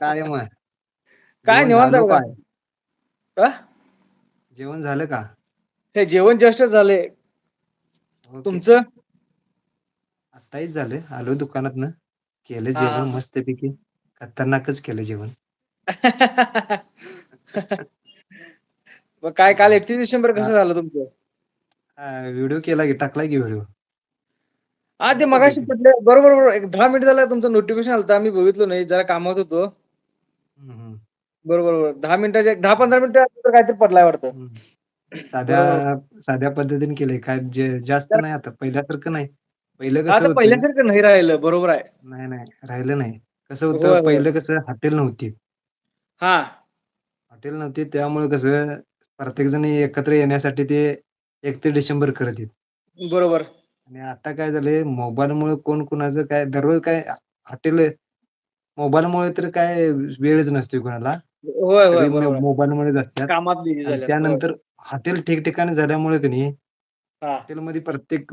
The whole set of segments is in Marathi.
काय मग? काय जेवण निवांत झालं काय? जेवण झालं का? हे जेवण जस्टच झालंय. ओके. तुमचं? आत्ताहीच झालं. आलोय दुकानातनं. केलं हां, जेवण हां. मस्तपैकी. खतरनाकच केलं जेवण. मग काय काल. 31 डिसेंबर. कसं झालं तुमचं? हां, व्हिडिओ केला की टाकलाय की व्हिडिओ. हां, ते मगाशी. पडले बरोबर, बरोबर. एक 10 मिनिट झालं तुमचं नोटिफिकेशन आलतं. मी बघितलो नाही. जरा कामात होतो. बरोबर, बरोबर. 10 मिनिटाच्या 10-15 हां. मिनिटं काहीतरी पडलाय वाटतं. साध्या. साध्या पद्धतीने केलंय. काय जे जास्त नाही आता पहिल्यासारखं नाही. पहिलं कसं होतं पहिल्यासारखं नाही राहिलं. बरोबर आहे. नाही, नाही. राहिलं नाही. कसं होतं होय, होय. पहिलं कसं हॉटेल नव्हती. हां. हॉटेल नव्हती त्यामुळे कसं प्रत्येक जण एकत्र येण्यासाठी ते 31 डिसेंबर करत आहेत. बरोबर. आणि आता काय झालंय मोबाईलमुळे कोण कुणाचं काय दररोज काय हॉटेल मोबाईलमुळे तर काय वेळच नसतोय कोणाला. होय, होय. सगळी म बरोबर आहे. मोबाईलमध्येच असतात कामात बिझी आणि झाल्यात. होय. त्यानंतर हॉटेल ठिकठिकाणी झाल्यामुळे की नाही हां. हॉटेलमध्ये प्रत्येक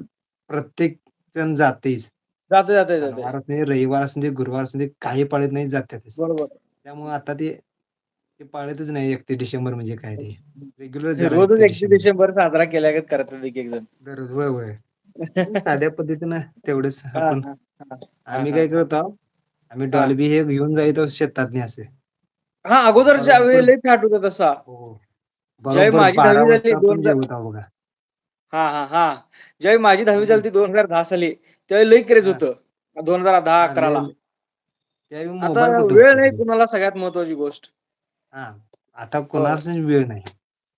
प्रत्येक जण. शनिवार असू दे, रविवार असू दे, गुरुवार असू दे काही पाळत नाही. बरोबर. त्यामुळे आता ते ते पाळतच नाही 31 डिसेंबर म्हणजे काय ते. रेग्युलर रोजच 31 31 डिसेंबर साजरा केल्यागत करतात एक-एक जण. दररोज होय, होय. पण साध्या पद्धतीनं तेवढंच हां, आपण हां, हां. हां, आम्ही हां, काय हां. करत आहोत, आम्ही हां. डॉल्बी हे घेऊन जाईतो शेतातनी असे. हां, अगोदरच्या बरोबर वेळी लई फॅट होता तसा. हो. ज्यावेळी बरोबर माझी 12 10वी झाली वाजता आपण 2000 जेवत आहोत बघा. हां, हां, हां. ज्यावेळी माझी 10वी हं. झालती 2010 साली त्यावेळी लई क्रेझ हां. होतं. 2010-11 लय ला. त्यावेळी आता मोबाईल कुठं वेळ होते नाही. कुणाला सगळ्यात महत्त्वाची गोष्ट. हां. आता होय. वेळ नाही.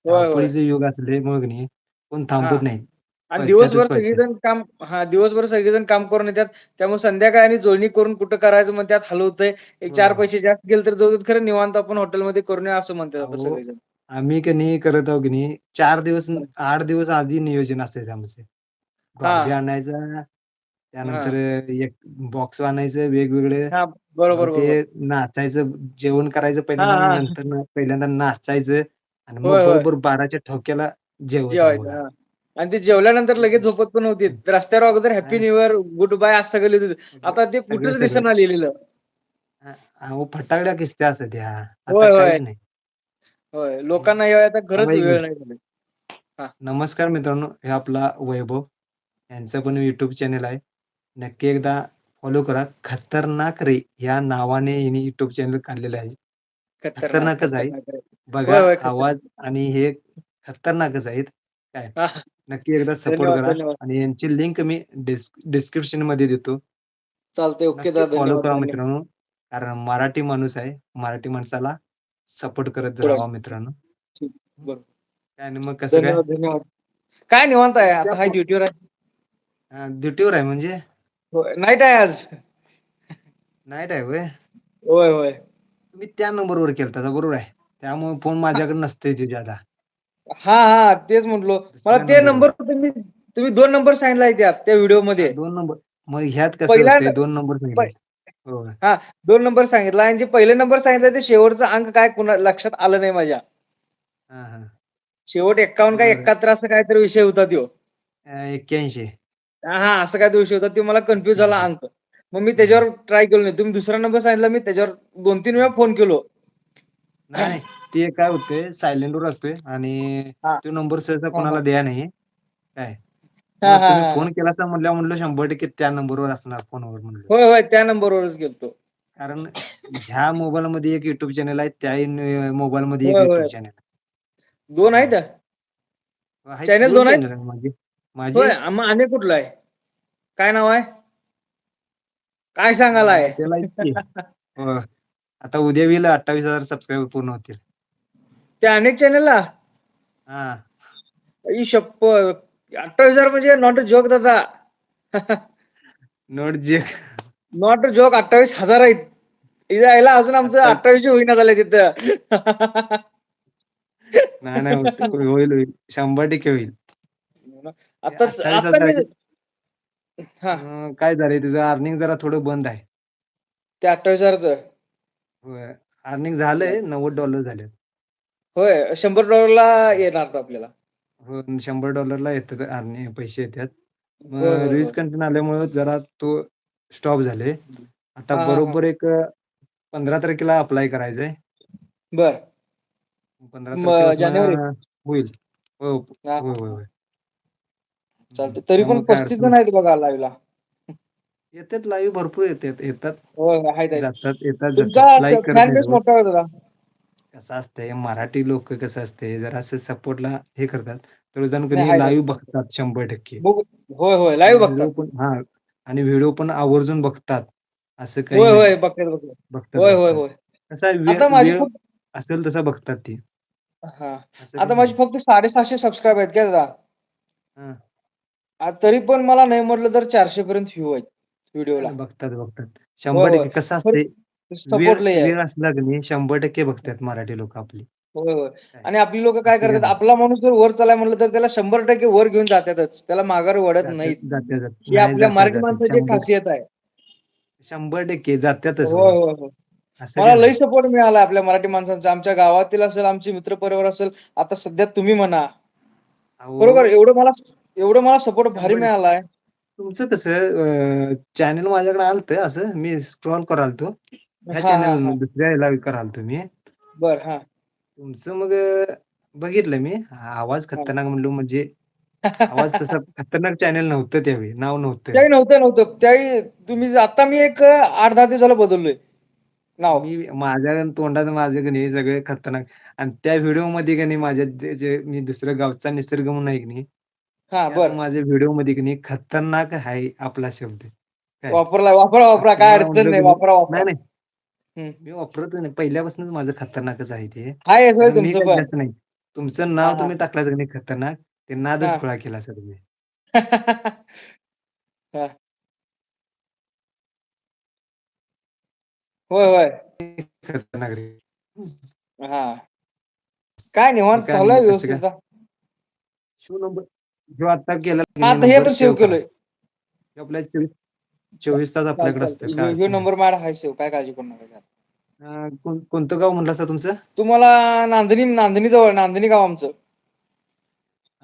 होय, होय. धावपळीचं युग असल्यामुळे की नाही कोण हां. थांबत नाहीत. आणि पळत्यातच दिवसभर. सगळेजण काम हां, दिवसभर सगळेजण काम करून येतात. त्यामुळे संध्याकाळी आणि जुळणी करून कुठं करायचं म्हणत्यात, हलवतंय. एक 4 होय. पैसे जास्त गेले तर जाऊदेत खरं निवांत आपण हॉटेलमध्ये करून असं म्हणतात आता सगळेजण. आम्ही की नाही करत आहोत की नाही 4 दिवस 8 दिवस आधी नियोजन. डॉल्बी हां, आणायचा, त्यानंतर हां, एक बॉक्स आणायचं वेगवेगळे. हां. बरोबर, ते. नाचायचं, जेवण करायचं हां, पहिल्यांदा हां. नंतर पहिल्यांदा नाचायचं आणि मग. बरोबर 12च्या ठोक्याला जेवत आणि ते जेवल्यानंतर लगेच. झोपत पण नव्हतीत. रस्त्यावर अगोदर happy. New year, goodbye असं सगळं लिहित आता ते कुठेच. दिसेना अहो फटाकड्या किस्त्या असत्या. आता होय, होय. होय. लोकांना हे आता खरंच 1 वेळ. नाही झाली. नमस्कार मित्रांनो, हे आपला वैभव. यांचं पण YouTube चॅनल आहे. नक्की एकदा फॉलो करा. खतरनाक रे या नावाने YouTube चॅनल काढलेलं आहे. खतरनाक, खतरनाकच आहे. बघा. आवाज. आणि हे खतरनाकच आहेत. काय. नक्की एकदा सपोर्ट धन्यवाद, करा धन्यवाद. आणि यांची लिंक मी डिस डिस्क्रिप्शनमध्ये देतो. चालतंय. ओके नक्की दादा. फॉलो धन्यवाद, करा धन्यवाद. मित्रांनो. कारण मराठी माणूस आहे. मराठी माणसाला सपोर्ट करत पुढे राहावा मित्रांनो. ठीक. हं. काय आणि मग कसं काय? धन्यवाद, धन्यवाद. काय निवांत आहे. आता हाय ड्युटीवर आहे. ड्युटीवर आहे म्हणजे? होय. नाईट आहे आज. नाईट आहे होय? होय, होय. तुम्ही त्या नंबरवर केलतासा बरोबर आहे. त्यामुळे फोन माझ्याकडे नसतोय तो ज्यादा. हां, हां. तेच म्हटलो. मला ते. नंबर तुम्ही तुम्ही 2 नंबर सांगितला त्यात त्या हां, व्हिडिओमध्ये. 2 नंबर. मग ह्यात कसं 2 नंबर. होय. हां, 2 नंबर सांगितला आणि जे पहिले नंबर सांगितला ते शेवटचा अंक काय कुणा लक्षात आलं नाही माझ्या. हां, हां. शेवट 51 का बरं. 71 असं काहीतरी विषय होता. अ, 81. हां, हां. असं काहीतरी विषय होता. तो मला कन्फ्यूज झाला 81. अंक. मग मी हां, हां. त्याच्यावर ट्राय केलो नाही. तुम्ही दुसरा नंबर सांगितला मी त्याच्यावर 2-3 वेळा फोन केलो. नाही. ते काय होतंय सायलेंटवर असतोय आणि हां. तो नंबर सहसा कोणाला. द्या नाही. काय. हां, मग हां, तुम्ही हां, हां. फोन केलासा म्हटल्यावर म्हटलं 100% त्या नंबरवर असणार फोनवर म्हणलं. होय, होय. त्या नंबरवरच गेलतो. कारण ह्या मोबाईलमध्ये एक YouTube चॅनल आहे. त्या मोबाईलमध्ये एक होय, YouTube होय. चॅनल आहे. 2 आहेत? चॅनल 2 2 आहेत? आहेत माझे. माझे होय. आणि कुठला आहे? काय नाव आहे? काय अ, सांगालाय? त्याला हो. आता उद्या होईल 28,000 सबस्क्रायबर पूर्ण होतील. त्या अनेक चॅनलला? हां. आई शप्पथ! 28,000 म्हणजे नॉट अ जोक दादा. Not joke. Not a joke 28,000 आहेत. हिच्या आईला अजून आमचं आता 28 होईना झालंय तिथं. नाही, नाही. होईल, होईल. 100% होईल. ते आता आता 28,000 मी चे हां. अ, काय झालंय त्याचं अर्निंग जरा थोडं बंद आहे. त्या 28,000चं? होय. अर्निंग झालंय $90 झालेत. होय. $100 हं. येणार तर आपल्याला. हो. $100 येतात अर्निंग पैसे येतात. होय, मग होय, व्ह्यूज होय. कंटिन्यू आल्यामुळे जरा तो स्टॉप झाले. आता हां, हां, हां. बरोबर एक पंधरा तारखेला अप्लाय करायचंय बर पंधरा म, तारखेला जानेवारी? होईल हो हा, होय होय होय चालतंय तरी पण त्यामुळे काय पस्तीस अडचण जण आहेत बघा लाईव्हला येतात लाईव्ह भरपूर येतात येतात होय आहेत आहेत जातात येतात तुमचा जातात लाईक करत फॅन नाही बेस मोठा आहे दादा कसं असतंय मराठी लोक कसं असते जरा असं सपोर्टला हे करतात. तर जण नाही कधी. लाईव्ह बघतात शंभर टक्के. बघू होय होय आणि लाईव्ह व्हिडिओ बघतात पण हा आणि व्हिडिओ पण आवर्जून बघतात. असं काही होय नाही. होय बघतात बघतात. बघतात होय होय बघतात. होय. कसा वेळ आता माझी वेळ फक्त असेल तसं बघतात ती. हा. असं काही आता माझी नाही. फक्त साडेसहाशे सबस्क्राईब आहेत काय दादा? हा. आ, तरी पण मला नाही म्हटलं तर चारशे पर्यंत व्ह्यू आहेत व्हिडिओला नाही बघतात बघतात. होय शंभर होय. टक्के कसं असते खरं वेळ सपोर्ट लय आहे. वेळ असला की नाही शंभर टक्के बघतात मराठी लोक आपली. होय होय. काय? आणि आपली लोक काय असं करतात आपला माणूस जर वर चालाय म्हटलं तर त्याला शंभर टक्के वर घेऊन जातातच. त्याला माघार नाहीत. ही नाही आपल्या मराठी माणसाची एक खासियत आहे. शंभर टक्के जात्यातच हो होय होय होय. असं मला लई नाही. सपोर्ट मिळाला आपल्या मराठी माणसांचा. आमच्या गावातील असेल आमचे मित्र परिवार असेल आता सध्या तुम्ही म्हणा. अहो. एवढं मला एवढं मला सपोर्ट भारी टक्के. मिळालाय. तुमचं कसं चॅनल माझ्याकडे आलतं असं. मी स्क्रॉल करालतो. ह्या हा हा. चॅनल हा दुसऱ्या ह्याला करालतो मी बर हा. तुमचं मग बघितलं मी. आवाज हा. खतरनाक म्हणलो म्हणजे आवाज तसा खतरनाक चॅनल नव्हतं त्यावेळी. नाव नव्हतं. त्याही नव्हतं नव्हतं. त्याही तुम्ही आता मी एक आठ दहा दिवसाला बदललोय. नाव. मी माझ्या तोंडात माझे कणी सगळे खतरनाक. आणि त्या व्हिडिओमध्ये कणी माझ्या जे मी दुसऱ्या गावचा निसर्ग म्हणून आहे कणी हा त्यात बर. माझ्या व्हिडिओमध्ये कणी खतरनाक हाय आपला शब्द. काय? वापरला वापरा वापरा. काय अडचण म्हणलं नाही? वापरा वापरा. नाही नाही. हम्म. मी वापरत नाही. पहिल्यापासूनच माझं खतरनाकच आहे ते. असं मी तुमचं काही पण. जास्त नाही. तुमचं नाव हा तुम्ही टाकलाच कणी खतरनाक. ते नादच हा. खुळा केला सर मी. हा. होय होय. खतरनाक रे. हा. काय मग निवांत काय चालू आहे मग कसं काय? व्यवस्थित आता. शिव नंबर ह्यो आता केला हा आता हे नंबर पण सेव्ह करा. केलोय. आपल्या चोवीस चोवीस तास आपल्याकडे नाही. नंबर माझ्याकडे हाय सेव काय काळजी करू नका अं, कोण- कोणतं गाव म्हणलासा तुमचं? तुम्हाला नांदणी नांदणी जवळ नांदणी गाव आमचं.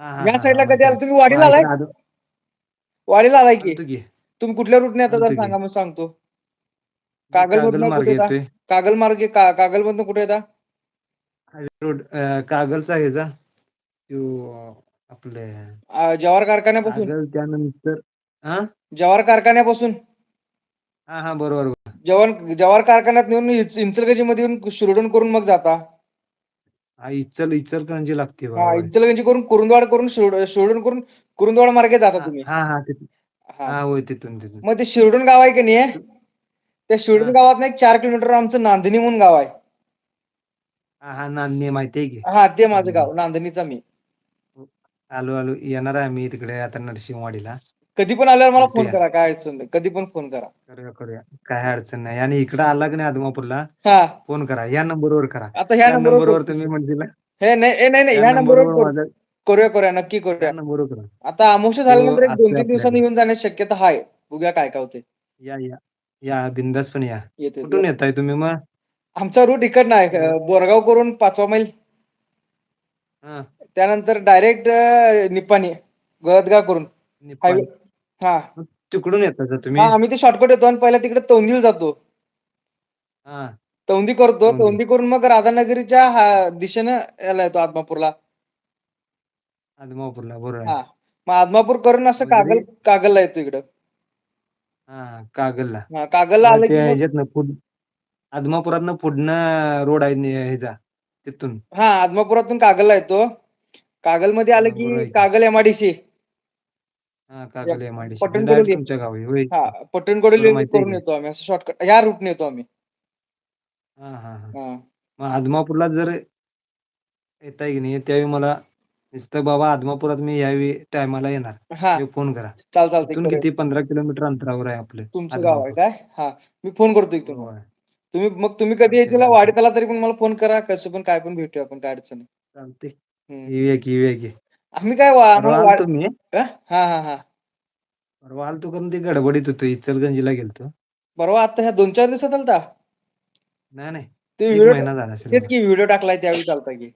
हा हा या हा हा साईडला कधी आहे आला तुम्ही वाडीला आलाय? इकडे वाडीला आलाय की. तुम्ही कुठल्या रूटने येता जरा आलतो की. सांगा मग सांगतो. मी कागल मधन कुठे मार्गे येता? येतोय. कागल मार्गे का कागल मधन कुठे येता? रोड अं, कागलचा हेजा त्यो आपले अं, जवाहर कारखान्यापासून? कागल त्यानंतर हा? जवाहर कारखान्यापासून. हा हा बरोबर बरोबर. जवाहर जवाहर कारखान्यात नेऊन इंचलगंजी मध्ये येऊन शिरडून करून मग जाता. हा इचल इचलकरंजी लागते हा इचलकरंजी करून कुरुंदवाड करून शिरडून करून कुरुंदवाड मार्गे जाता हा तुम्ही. हा हा तिथं हा. होय तिथून तिथून. मग ते शिरडून गाव आहे की नाही? त्या हा. शिरडून गावात एक चार किलोमीटर आमचं नांदणी म्हणून गाव आहे. हा हा नांदणी माहिती आहे की? हा ते माझं. गाव नांदणीचा मी आलो आलो. येणार आहे मी तिकडे आता नरसिंहवाडीला. कधी पण आल्यावर मला फोन भेटूया करा काय अडचण नाही. कधी पण फोन करा. करूया करूया. काय अडचण नाही. आणि इकडं आला की नाही आदमापूरला हा. फोन करा. या नंबरवर करा. आता ह्या त्या नंबरवर तुम्ही की. म्हणशीला हे नाही नाही ह्या नंबरवर करू माझा करूया करूया. नक्की करूया. नंबरवर करा. आता अमावस्या तो झाल्यानंतर एक दोन असतोय तीन दिवसांनी आपल्याकडे येऊन जाण्याची शक्यता आहे बघूया काय काय होते या या. या बिंदास पण या. येतो येतो. कुठून येताय. तुम्ही मग? आमचा रूट इकडनं आहे. बोरगाव करून पाचवा मैल. हा. त्यानंतर डायरेक्ट निपाणी गळदगा करून. निपाणी. हा. मग तिकडून येताय तुम्ही? हा आम्ही ते शॉर्टकट येतो आणि पहिला तिकडे तोंदिल जातो. हा. तौंदी करतो तौंदी करून मग राधानगरीच्या दिशेने यायला येतो आदमापूरला. आदमापूरला बरोबर आहे. हा. मग आदमापूर करून असं मग जरी कागल कागलला येतो इकडं. हा कागलला. हा कागलला मग आलं की ह्याच्यात ना पुढ आदमापुरातनं पुढणं रोड आहे ह्याचा तिथून. हा आदमापुरातून कागलला येतो. कागलमध्ये आलं हा बरोबर की आहे. कागल एमआयडीसी हा कागल एमआयडीसी म्हणजे डायरेक्ट पट्टणकडोली तुमच्या गावी हा माहिती आहे करून की? येतो आम्ही असं शॉर्टकट ह्या रूटने येतो आम्ही. हा हा हा. मग आदमापूरला जर येताय की नाही त्यावेळी मला नुसतं बाबा आदमापुरात मी यावेळी टायमाला येणार. हा. फोन करा. चाल चालतंय इथून करूया किती? पंधरा किलोमीटर अंतरावर आहे आपलं तुमचं गाव आहे आदमापूर. काय? हा. मी फोन करतो होय. तुम्ही मग तुम्ही कधी चालतंय यायची चालतंय. वाढीत आला तरी पण मला फोन करा कसं पण काय पण भेटूया आपण काय अडचण नाही. चालतंय. येऊया की येऊया की. आम्ही काय वा परवा आम्हाला वाढ आलतो मी. हा हा हा. परवा आलतो करून ते गडबडीत होतो इचलगंजीला गेलतो. परवा आता ह्या दोन चार दिवसात आलता? नाही नाही. ते एक व्हिडिओ महिना झाला असेल. तेच बघा की व्हिडिओ टाकलाय त्यावेळी चालता की.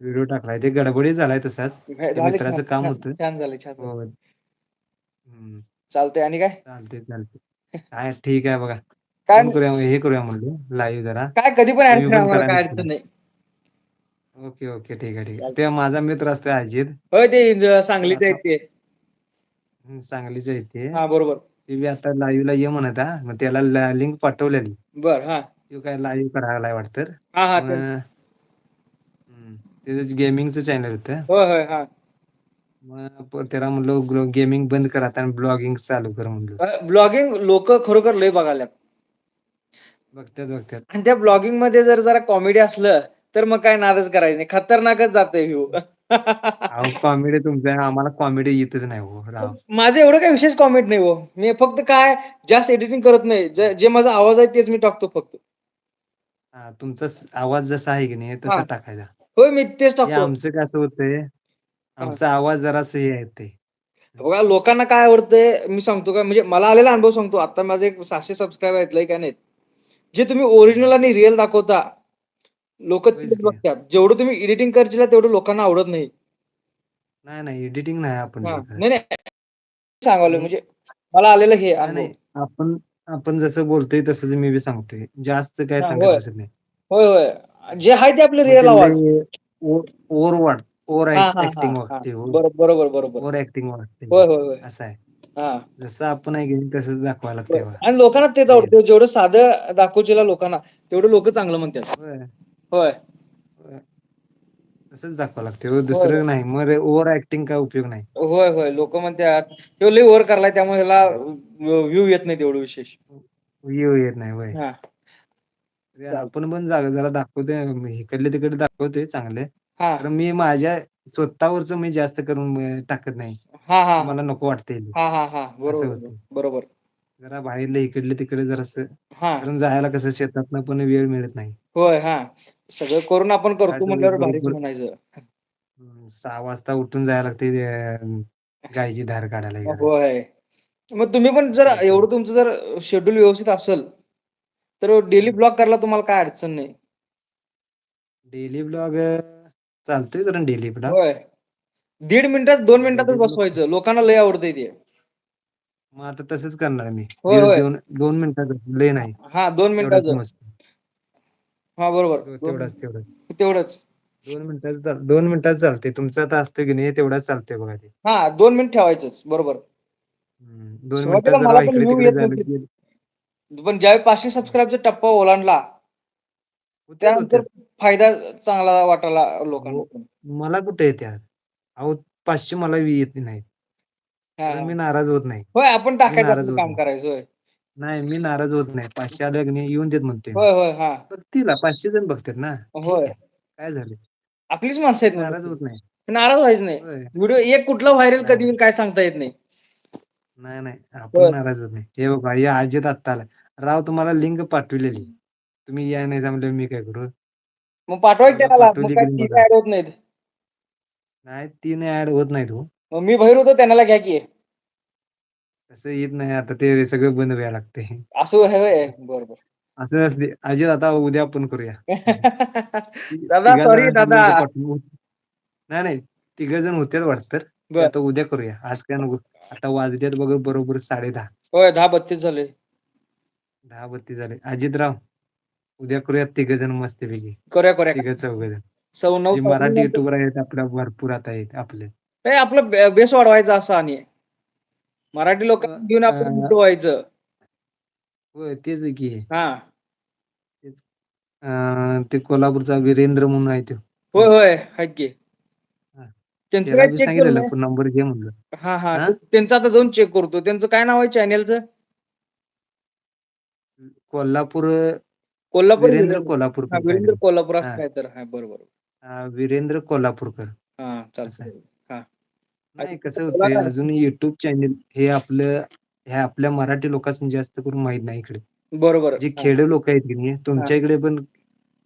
व्हिडिओ टाकलाय ते गडबडीत झालाय तसाच. काय ते झालं छान मित्राचं काम होतं. छान झालं छान झालं. हो हम्म. चालतंय आणि काय? चालते चालते काय ठीक आहे बघा. काय फोन करूया हे करूया म्हणलो. लाईव्ह जरा. काय कधी पण ऍड तुम्ही करा पण काय अडचण नाही. Okay okay. ठीक आहे ठीक आहे. ते माझा मित्र असतोय अजित. होय ते ज- सांगलीचे आहेत ते. सांगलीचे आहे ते. हा बरोबर. ते बी आता लाईव्हला ये म्हणत हा. मग त्याला लिंक पाठवलेली. बर हा. तो काय लाईव्ह करायला वाटतं हा हा मग ते- हम्म, त्याचं गेमिंगचं चॅनल होतं. होय होय हा. मग प- त्याला म्हणलो गेमिंग बंद कर आता आणि ब्लॉगिंग चालू कर म्हणलो. ब्लॉगिंग लोक खरोखर लय बघायला बघतात बघतात आणि त्या ब्लॉगिंगमध्ये जर जरा कॉमेडी असलं तर मग काय नादच करायचं नाही. खतरनाकच जातोय व्ह्यू. अहो कॉमेडी तुमच्या आम्हाला कॉमेडी येतच नाही हो राव. माझं एवढं काही विशेष कॉमेंट नाही हो. मी फक्त काय जास्त एडिटिंग करत नाही. जे जे माझा आवाज आहे तेच मी टाकतो फक्त. हा, तुमचा स- आवाज जसा आहे की नाही तसा हा. टाकायचा. होय मी तेच हे टाकतो. आमचं कसं होतंय आमचा आवाज जरासं हे आहे ते. बघा लोकांना काय आवडतंय मी सांगतो का? म्हणजे मला आलेला अनुभव सांगतो. आता माझे एक सहाशे सबस्क्राईब आहेत लय काय नाहीत. जे तुम्ही ओरिजिनल आणि रिअल दाखवता लोक. बघतात. जेवढं तुम्ही एडिटिंग करशील तेवढं लोकांना आवडत नाही. नाही नाही एडिटिंग नाही आपण. नाही नाही. सांगावलं. म्हणजे मला आलेलं हे नाही आपण आपण जसं बोलतोय तसंच मी बी सांगतोय. जास्त काय सांगत नाही. होय होय. जे आहे ते आपले रिअल आवाज लय ओ- ओव्हर वाट हा, ऍक्टिंग. वाटते हो. बरोबर बरोबर. ओव्हर ऍक्टिंग वाटते. होय होय होय. असं आहे. जसं आपण आहे नाही तसंच दाखवायला लागतंय बघा. आणि लोकांना तेच. आवडतं. जेवढं साधं दाखवशील लोकांना तेवढं लोक चांगलं म्हणतात. होय. होय होय. तसंच दाखवावं लागते. हो दुसरं नाही. मग ओव्हर ऍक्टिंग काय उपयोग नाही. होय होय. लोक म्हणतात तो लय ओव्हर करलाय त्यामुळे त्याला व्ह्यू येत नाही तेवढं विशेष. येऊ येत नाही होय. हा. आपण पण जागा जरा दाखवतोय. इकडले तिकडे दाखवतोय चांगले. हा. तर मी माझ्या स्वतःवरच मी जास्त करून अं, टाकत नाही. हा हा. मला नको वाटते हा हा हा. असं बरोबर होतं बरोबर. जरा बाहेरले इकडले तिकडे जरासं. हा. कारण जायला कसं शेतातनं पण वेळ मिळत नाही. होय हा. सगळं करून आपण करतो म्हटल्यावर भारीच बरोबर म्हणायचं. सहा वाजता उठून जायला लागते अं, गायची धार काढायला होय. मग तुम्ही पण जर. एवढं तुमचं जर शेड्यूल व्यवस्थित असेल तर डेली हं. ब्लॉक करायला तुम्हाला काय अडचण नाही. डेली ब्लॉग चालतोय कारण डेली ब्लॉग होय. दीड मिनिटात दोन मिनिटातच डेली ब्लॉग बसवायचं. लोकांना लय आवडतंय ते. मग आता तसंच करणार मी. होय, दीड होय. दोन मिनिटात लय नाही. हा दोन मिनिटाचं. मस्त. हा बरोबर. हो, तेवढाच तेवढाच. तेवढंच. दोन मिनिटात चाल दोन मिनिटात चालते तुमचं आता असतं की नाही तेवढाच चालतंय बघा ते. हा दोन मिनिट ठेवायचंच बरोबर. दोन मिनिटात जरा पण इकडे व्ह्यू तिकडे येत झालं नव्हते. की पण ज्यावेळी पाचशे सबस्क्राईबचा टप्पा ओलांडला त्यानंतर फायदा चांगला वाटायला लोकांना. हो मला कुठे येते अहो पाचशे मला येत नाही मी नाराज होत नाही. होय आपण टाकायचं काम करायचं नाही मी नाराज होत नाही. पाचशे आलं की नाही येऊन देत म्हणते मी. होय होय हा. बघतील पाचशे जण बघतात ना. होय. काय झालं? आपलीच माणसं आहेत नाराज. होत नाही. नाराज व्हायचं नाही. होय. व्हिडिओ एक कुठला व्हायरल नाही. कधी नाही होईल काय सांगता येत नाही. नाही नाही. आपण नाराज होत नाही. हे बघा या अजित आत्ता आला राव तुम्हाला लिंक पाठवलेली. तुम्ही या नाही जमल्यावर मी काय करू? मग पाठवाय बघा त्याला. मग पाठवली काय की नाही ती बघा. ऍड होत नाहीत. नाही ऍड होत नाहीत हो मग मी बाहेर होतो त्यांनाला घ्या की. तसं येत नाही. आता ते सगळं बंद व्हायला लागते असं आहे होय. बरोबर. असं असते अजित आता उद्या आपण करूया. दादा तिघा सॉरी जणांची दादा. नाही नाही. तिघ जण होतेच वाटतं. बर. आता उद्या करूया. आज काय नको. आता वाजल्यात बघ बरोबर साडे दहा. होय दहा बत्तीस झाले. दहा बत्ती झाले. अजितराव उद्या करूयात तिघ जण मस्तपैकी. करूया करूया. तिघ चौघ जण सौ नऊ जी मराठी युट्यूबर आहेत आपल्या भरपूर आता आहेत आपले. हे आपलं बेस वाढवायचं असं आणि मराठी लोकांना घेऊन आपण मोठं व्हायचं होय तेच आहे की. हा. अं, ते कोल्हापूरचा वीरेंद्र म्हणून आहे तो. होय होय आहेत की. हा. त्यांचं त्याला काय बी चेक केलं सांगितलेलं नंबर घे म्हणलं. हा हा. हा? त्यांचं आता जाऊन चेक करतो. त्यांचं काय नाव आहे चॅनेलचं कोल्हापूर कोल्हापूर वीरेंद्र कोल्हापूरकर हा काय वीरेंद्र कोल्हापूर असं हा. काय तर. हा बरोबर. हा, वीरेंद्र कोल्हापूरकर. हा असं आहे. चालतं हा. नाही कसं होतंय? अजून युट्यूब चॅनल हे आपलं ह्या आपल्या मराठी लोकांनी जास्त करून माहीत नाही इकडे. बरोबर. जे खेडे लोक आहेत की नाही. तुमच्या इकडे पण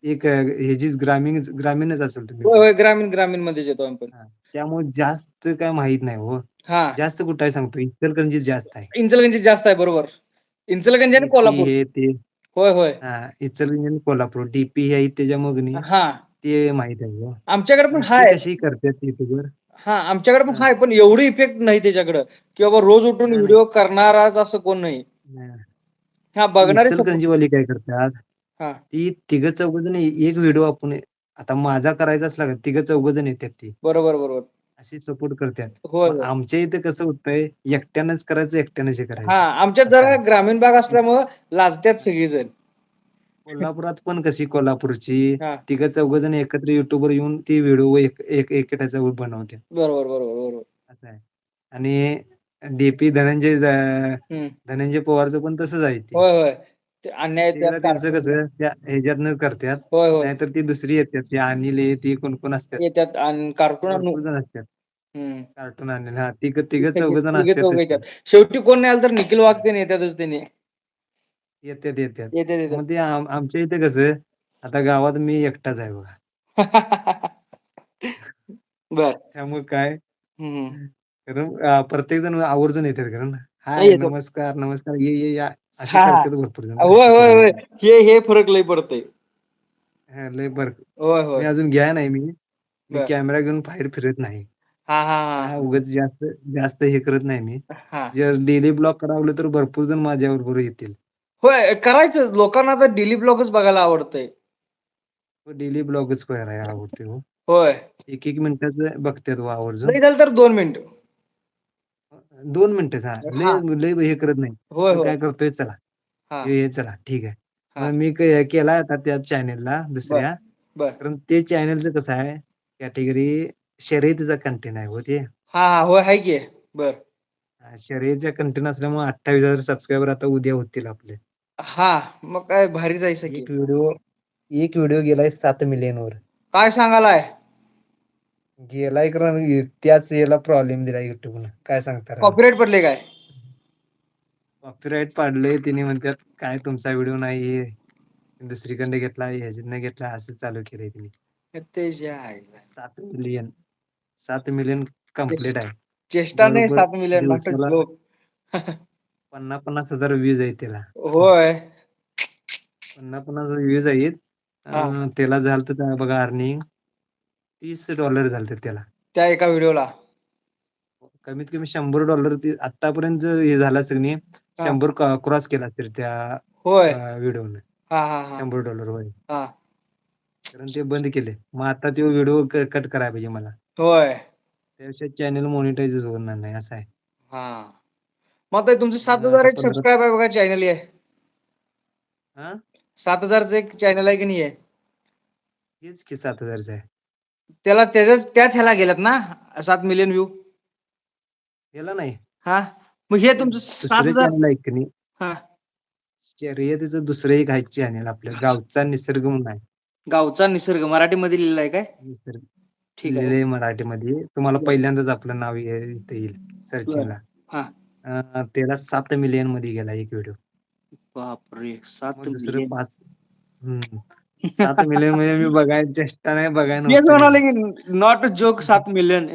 एक हे जी ग्रामीण ग्रामीणच असेल तुम्ही. ग्रामीण ग्रामीणमध्ये येतो आपण. त्यामुळे जास्त काय माहीत नाही हो. हा. जास्त कुठं आहे सांगतो इचलकरंजीत जास्त आहे. इंचलगंजी जास्त आहे बरोबर. इंचलगंजी आणि कोल्हापूर. हे ते. होय होय. हा इचलकरंजी आणि कोल्हापूर. डीपी हे आहेत त्याच्या मगनी हा. ते माहीत आहे हो. आमच्याकडे पण हाय. कशी करतात युट्यूबवर हा आमच्याकडे पण हा. हाय पण एवढी इफेक्ट नाही त्याच्याकडं. की बाबा रोज उठून व्हिडिओ करणाराच असं कोण नाही. हा बघणारे इचलकरंजीवाली काय करतात? हा. ती तिघ चौघ जण एक व्हिडिओ आपण आता माझा करायचा असला का तिघ चौघ जण येतात ती. बरोबर बरोबर. अशी सपोर्ट करतात. होय मग होय. आमच्या इथे कसं होतंय एकट्यानंच करायचं एकट्यानंच हे हा करायचं आमच्यात असं जरा आहे. ग्रामीण भाग असल्यामुळं लाजत्यात सगळीजण. कोल्हापुरात पण कशी कोल्हापूरची? हा. तिघ चौघ जण एकत्र युट्यूबवर येऊन ती व्हिडिओ एक एक एकट्याचा बनवतात बरोबर बरोबर बरोबर. असं आहे. आणि डीपी धनंजय ज- हम्म. धनंजय पवारचं पण तसंच आहे ते. होय होय. ते अन्याय ते त्या जरा त्यांचं. कसं त्या ह्याच्यातनं करतात होय होय. नाहीतर ती दुसरी येतात ती अनिल हे ती कोण कोण असतात येतात आणि कार्टून भरपूर जण असतात. कार्टून आणलेले. हा तिघ तिघ चौघ जण तिघे चौघे असतातच ते. येतात. शेवटी कोण नाही आलं तर निखिल वागते येतातच त्याने. येतात येतात येतात मग ते आम- आमच्या इथे कसं आता गावात मी एकटाच आहे बघा. बर. त्यामुळे काय? हम्म. कारण प्रत्येक जण आवर्जून येतात कारण हाय येतो. नमस्कार नमस्कार ये ये या हा. करतात भरपूर जण होय होय होय. हे हे फरक लय पडतंय. हा, लय बर होय मी होय अजून घ्या नाही मी. मी बर. कॅमेरा घेऊन बाहेर फिरत नाही. हा हा हा. उगाच जास्त जास्त हे करत नाही मी. हा. जर डेली ब्लॉग करावलं तर भरपूर जण माझ्या बरोबर येतील. होय करायचंच. लोकांना तर डेली ब्लॉगच बघायला आवडतंय. डेली ब्लॉगच करायला आवडते हो. होय. एक एक मिनिटाचं बघतात व आवर्जून. नाही झालं तर दोन मिनिट. दोन मिनिटं हा हा. लय लय हे करत नाही. होय तो होय. काय करतोय चला. हा. हे हे चला. ठीक आहे. हा. मग मी केलाय आता त्या चॅनेलला दुसऱ्या. बर कारण ते चॅनलचं कसं आहे कॅटेगरी शर्यतीचा कंटेंट आहे हो ते. हा हा. होय हाय की. बर. हा, शर्यतीचा कंटेंट असल्यामुळे अठ्ठावीस हजार सबस्क्रायबर आता उद्या होतील आपले. हा मग काय भारी जायचं की. एक व्हिडिओ एक व्हिडिओ गेलाय सात मिलियन वर. काय सांगालाय? गेलाय कारण त्याच याला प्रॉब्लेम दिला युट्यूब न काय सांगता राव? कॉपीराईट पडले काय? कॉपीराईट पाडलंय तिने म्हणतात काय तुमचा व्हिडिओ नाही दुसरीकडे घेतला ह्याच्यातनं घेतला असं चालू केलंय तिने. त्याच्या आईला. सात मिलियन सात मिलियन कंप्लीट आहे. चेष्टा नाही बरोबर सात मिलियन दिवसाला पन्नास पन्नास हजार व्ह्यूज आहेत त्याला. होय. पन्नास पन्नास व्ह्यूज आहेत. हा. अं, त्याला झालं तर बघा अर्निंग तीस डॉलर झालते त्याला. त्या एका व्हिडिओला कमीत कमी शंभर डॉलर ते आतापर्यंत जर हे झालं असेल नाही शंभर क्रॉस केला असेल त्या होय. व्हिडिओने हा हा हा. शंभर डॉलर होय. हा. कारण ते बंद केले. मग आता तो व्हिडिओ कट करायला पाहिजे मला. होय. त्यापेक्षा चॅनल मॉनिटाईज होणार नाही असं आहे. हा. मग आता तुमचे सात हजार एक सबस्क्राईब आहे बघा चॅनल आहे हा? सात हजारचं एक चॅनल आहे की नाही आहे हेच की सात हजारचं आहे. त्याला त्याच्याच त्याच ह्याला गेल्यात ना सात मिलियन व्ह्यू याला नाही. हा? मग हे तुमचं सात हजार हा. शर्यतीचं दुसरं एक आहे चॅनल आपलं गावचा निसर्ग म्हणून आहे. गावचा निसर्ग मराठीमध्ये लिहिलेला आहे काय? निसर्ग. ठीक आहे. लिहिलंय मराठीमध्ये. तुम्हाला. पहिल्यांदाच आपलं नाव येईल सर्चिंगला हा. अं, त्याला सात मिलियनमध्ये गेला एक व्हिडिओ बापरे सात मग दुसरं मिलियन पाच हम्म. सात मिलियन म्हणजे मी बघायला चेष्टा नाही बघायला तेच नव्हतं. म्हणाले मी. की नॉट जोक सात मिलियन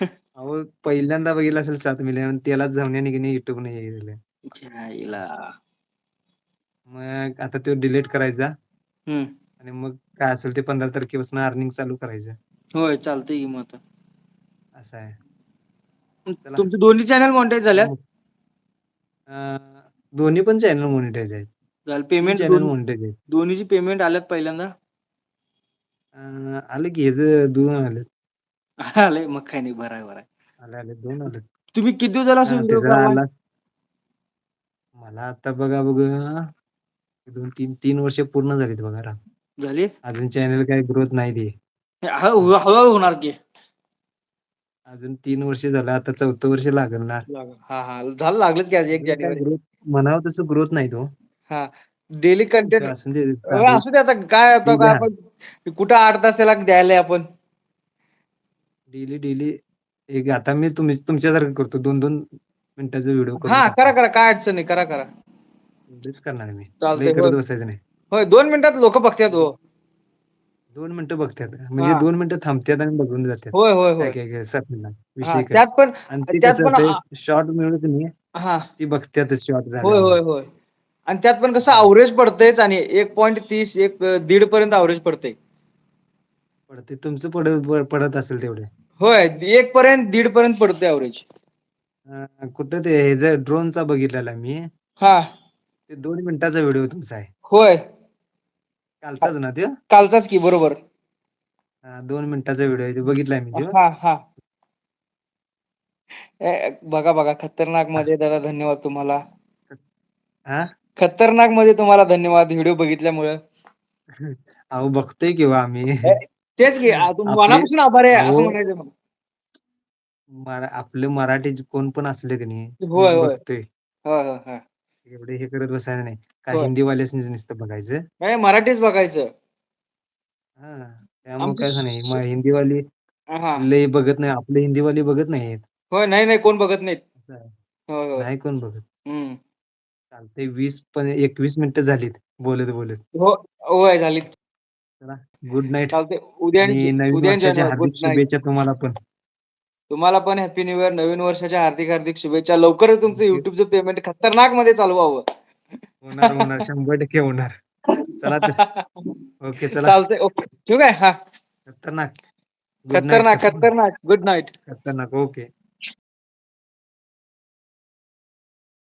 अहो पहिल्यांदा बघितलं असेल सात मिलियन त्यालाच जाऊन की नाही युट्यूब नाही गेलेलं मग आता तो डिलीट करायचा. आणि मग काय असेल ते पंधरा तारखेपासून अर्निंग चालू करायचं. होय चालतंय की मग आता. असं आहे. तुमचे दोन्ही चॅनल मॉनिटाईज झाल्यात अं, दोन्ही पण चॅनल मॉनिटाईज आहेत. पेमेंट चॅनल मॉनिटाईज आहेत. दोन्हीची पेमेंट आल्यात पहिल्यांदा? अं, आलं की ह्याचं दोन आले आले मग काय नाही बरं आहे बरं आहे. आले आले दोन आले तुम्ही किती दिवस झाला आला. मला आता बघा बघ. दोन तीन तीन वर्ष पूर्ण झालीत बघा राव. झाली अजून चॅनल काही ग्रोथ नाही दे हळू हळूहळू होणार की. अजून तीन वर्ष झालं आता चौथं वर्ष लागेल. ना हा हा. झालं लागलंच एक जानेवारी. म्हणावं तसं ग्रोथ नाही तो हा. डेली कंटेंट असू दे आता. काय आता काय. आपण कुठं आठ तास त्याला द्यायला आपण? डेली डेली एक आता मी तुम्ही तुमच्यासारखं करतो. दोन दोन मिनिटाचा व्हिडिओ हा करा करा. काय अडचण नाही. करा करा. करणार मी. चालतंय, करत. बसायचं नाही. होय दोन मिनिटात लोक बघतात हो. दोन मिनिटं बघतात म्हणजे हा. दोन मिनिटं थांबतात आणि बघून जातात होय होय काय होय काय काय सरला हा, विषय काय? त्यात पण आणि ते त्यात कसं पण होतंय शॉर्ट मिळत नाही हा. ती बघतातच शॉर्ट होय होय होय. आणि त्यात पण कसं. अवरेज पडतेच आणि एक पॉईंट तीस एक दीड पर्यंत अवरेज पडते पडते तुमचं पडत पडत असेल तेवढे. होय एक पर्यंत दीड पर्यंत पडते अवरेज अं, कुठं ते हे ड्रोनचा बघितलेला मी. हा. ते दोन मिनिटाचा व्हिडिओ तुमचा आहे. होय. कालचाच ना त्यो? कालचाच की बरोबर. हा, दोन मिनिटाचा व्हिडिओ आहे तो बघितलाय मी हा हा. ए, बघा बघा खतरनाकमध्ये दादा धन्यवाद तुम्हाला. हा? खतरनाकमध्ये तुम्हाला धन्यवाद व्हिडिओ बघितल्यामुळे. अहो बघतोय किंवा आम्ही. तेच की आ, तुम- आपले- मनापासून आभार आहे असं हो. म्हणायचं मला. मरा- आपले मराठी कोण पण असले की नाही होय, मी होय. बघतोय. होय होय होय. एवढे हे करत बसायला नाही. का होय. हिंदीवाल्यासनीच नुसतं बघायचं. नाही मराठीच बघायचं. हा त्यामुळे आमचं काय नाही. श- मग हिंदीवाली हा. लय बघत नाही. आपले हिंदीवाली बघत नाहीत. होय नाही नाही कोण बघत नाहीत? असं आहे. होय होय. नाही कोण बघत. हम्म. चालते वीस पण एकवीस मिनिटं झालीत. बोलत बोलत. हो होय झाली गुड नाईट चालते उद्या आणि नवीन उद्या वर्षाच्या. हार्दिक. शुभेच्छा तुम्हाला पण. तुम्हाला पण हॅपी न्यू इयर नवीन वर्षाच्या हार्दिक हार्दिक शुभेच्छा. लवकरच तुमचं. युट्यूबचं पेमेंट खतरनाकमध्ये चालू व्हावं होणार होणार. शंभर टक्के होणार. चला तर. ओके चला. चालतंय ओके. ठीक आहे हा. खतरनाक. Good night. खतरनाक खतरनाक. गुड नाईट खतरनाक. ओके.